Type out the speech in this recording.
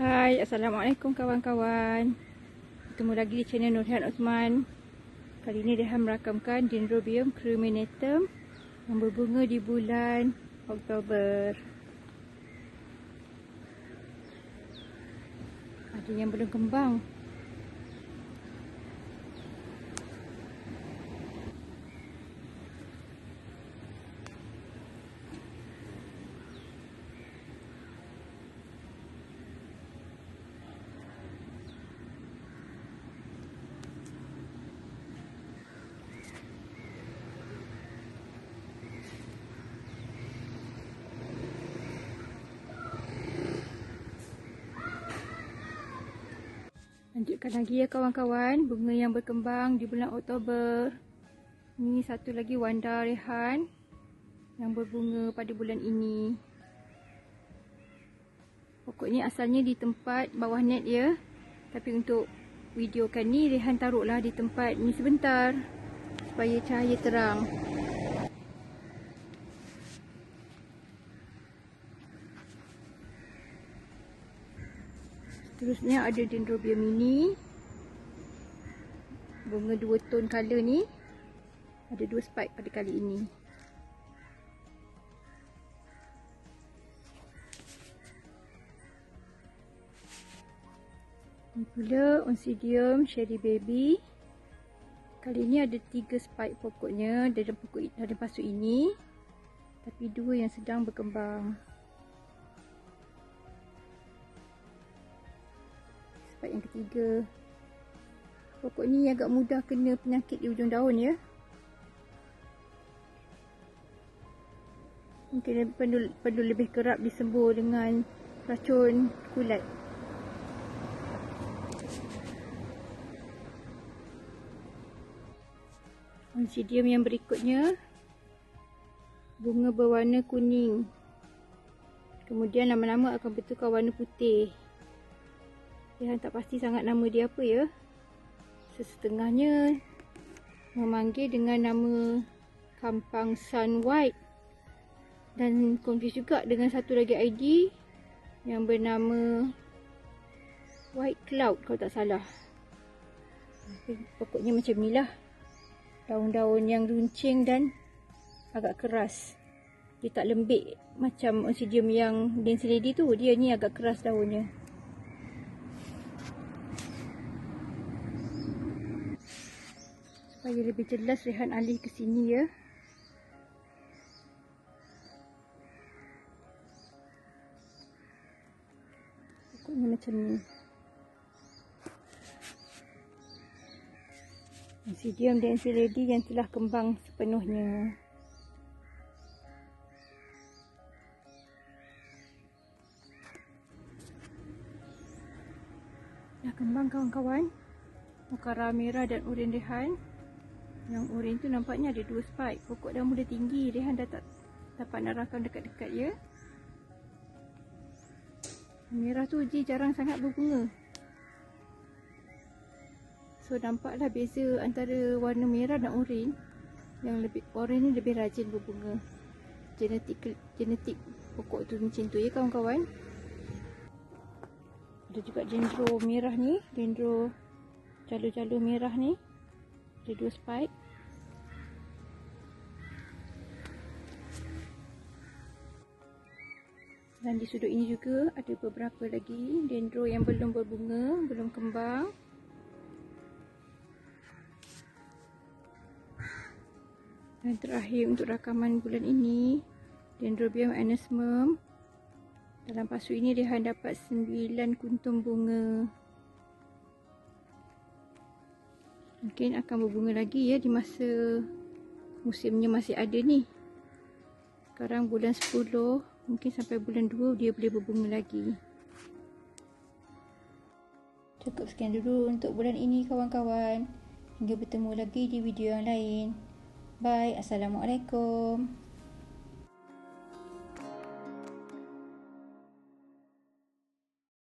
Hai, Assalamualaikum kawan-kawan. Ketemu lagi di channel Nurhan Osman. Kali ini Rehan merakamkan Dendrobium cruminatum Yang berbunga di bulan Oktober. Ada yang belum kembang Lanjutkan lagi ya kawan-kawan. Bunga yang berkembang di bulan Oktober. Ini satu lagi Wanda Rehan Yang berbunga pada bulan ini. Pokok ni asalnya di tempat bawah net ya. Tapi untuk video kan ni Rehan taruhlah di tempat ni sebentar Supaya cahaya terang Seterusnya ada dendrobium ini. Bunga dua tone color ni. Ada dua spike pada kali ini. Ini pula Oncidium Cherry Baby. Kali ini ada tiga spike pokoknya dalam pokok dalam pasuk ini. Tapi dua yang sedang berkembang. Part yang ketiga. Pokok ni agak mudah kena penyakit di ujung daun ya. Mungkin perlu, perlu lebih kerap disembuh dengan racun kulat. Oncidium yang berikutnya. Bunga berwarna kuning. Kemudian lama-lama akan bertukar warna putih. Rehan tak pasti sangat nama dia apa ya. Sesetengahnya memanggil dengan nama Kampang Sun White. Dan confuse juga dengan satu lagi ID yang bernama White Cloud kalau tak salah. Pokoknya macam ni lah. Daun-daun yang runcing dan agak keras. Dia tak lembik macam oncidium yang dance lady tu. Dia ni agak keras daunnya. Supaya lebih jelas Rehan alih ke sini ya. Pokoknya macam ni. Oncidium dan lady yang telah kembang sepenuhnya. Dah kembang kawan-kawan. Mukara merah dan urin rehan. Yang orange tu nampaknya ada dua spike. Pokok dah mula tinggi. Rehan dah tak dapat nak rakam dekat-dekat ya. Merah tu je jarang sangat berbunga. So nampaklah beza antara warna merah dan orange. Yang lebih orange ni lebih rajin berbunga. Genetik genetik pokok tu macam tu ya kawan-kawan. Ada juga dendro merah ni, dendro jalur-jalur merah ni. Ada dua spike. Dan di sudut ini juga ada beberapa lagi dendro yang belum berbunga, belum kembang. Dan terakhir untuk rakaman bulan ini, Dendrobium anesmum. Dalam pasu ini dia dapat 9 kuntum bunga. Mungkin akan berbunga lagi ya di masa musimnya masih ada ni. Sekarang bulan 10 mungkin sampai bulan 2 dia boleh berbunga lagi. Cukup sekian dulu untuk bulan ini kawan-kawan. Hingga bertemu lagi di video yang lain. Bye. Assalamualaikum